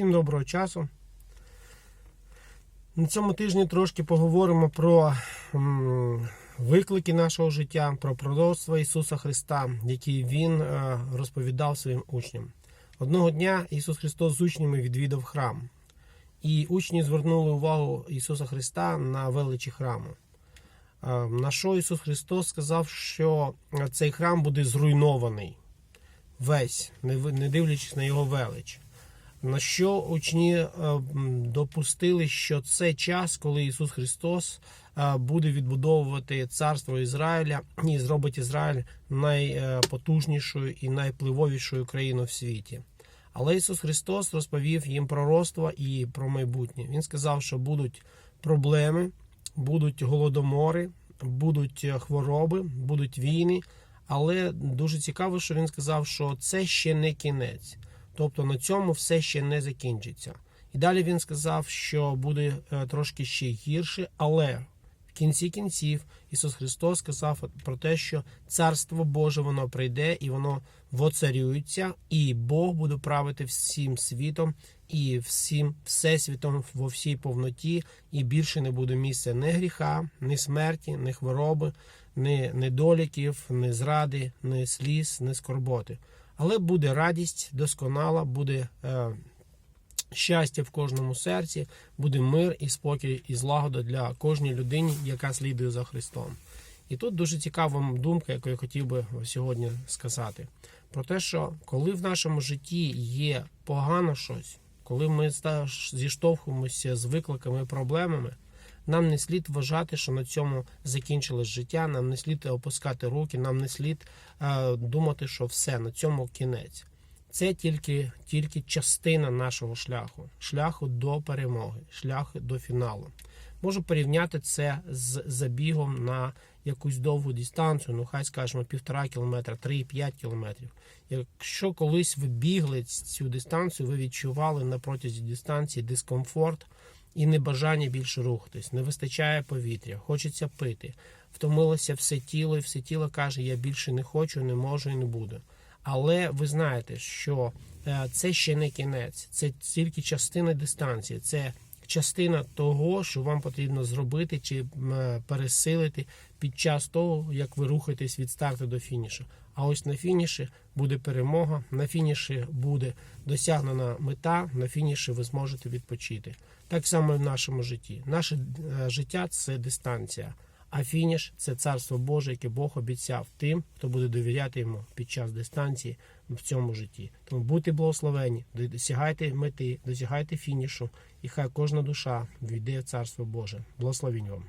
Всім доброго часу. На цьому тижні трошки поговоримо про виклики нашого життя, про пророцтво Ісуса Христа, які Він е, розповідав своїм учням. Одного дня Ісус Христос з учнями відвідав храм, і учні звернули увагу Ісуса Христа на величі храму. Е, На що Ісус Христос сказав, що цей храм буде зруйнований весь, не дивлячись на його велич. На що учні е, допустили, що це час, коли Ісус Христос е, буде відбудовувати царство Ізраїля і зробить Ізраїль найпотужнішою і найпливовішою країною в світі. Але Ісус Христос розповів їм пророцтво і про майбутнє. Він сказав, що будуть проблеми, будуть голодомори, будуть хвороби, будуть війни. Але дуже цікаво, що він сказав, що це ще не кінець. Тобто на цьому все ще не закінчиться. І далі він сказав, що буде е, трошки ще гірше, але в кінці кінців Ісус Христос сказав про те, що Царство Боже воно прийде і воно воцарюється, і Бог буде правити всім світом і всім всесвітом во всій повноті, і більше не буде місця ні гріха, ні смерті, ні хвороби, ні недоліків, ні зради, ні сліз, ні скорботи. Але буде радість досконала, буде е, щастя в кожному серці, буде мир і спокій і злагода для кожної людини, яка слідує за Христом. І тут дуже цікава думка, яку я хотів би сьогодні сказати, про те, що коли в нашому житті є погано щось, коли ми зіштовхуємося з викликами і проблемами, нам не слід вважати, що на цьому закінчилось життя, нам не слід опускати руки, нам не слід е, думати, що все, на цьому кінець. Це тільки, тільки частина нашого шляху, шляху до перемоги, шляху до фіналу. Можу порівняти це з забігом на якусь довгу дистанцію, ну хай скажемо півтора кілометра, 3-5 кілометрів. Якщо колись ви бігли цю дистанцію, ви відчували на протязі дистанції дискомфорт і небажання більше рухатись, не вистачає повітря, хочеться пити, втомилося все тіло, і все тіло каже: Я більше не хочу, не можу і не буду. Але ви знаєте, що е, це ще не кінець, це тільки частина дистанції, це частина того, що вам потрібно зробити чи е, пересилити під час того, як ви рухаєтесь від старту до фінішу. А ось на фініші буде перемога, на фініші буде досягнена мета, на фініші ви зможете відпочити. Так само і в нашому житті. Наше е, життя це дистанція. А фініш це царство Боже, яке Бог обіцяв тим, хто буде довіряти йому під час дистанції в цьому житті. Тому будьте благословені, досягайте мети, досягайте фінішу, і хай кожна душа війде в царство Боже. Благословінь вам.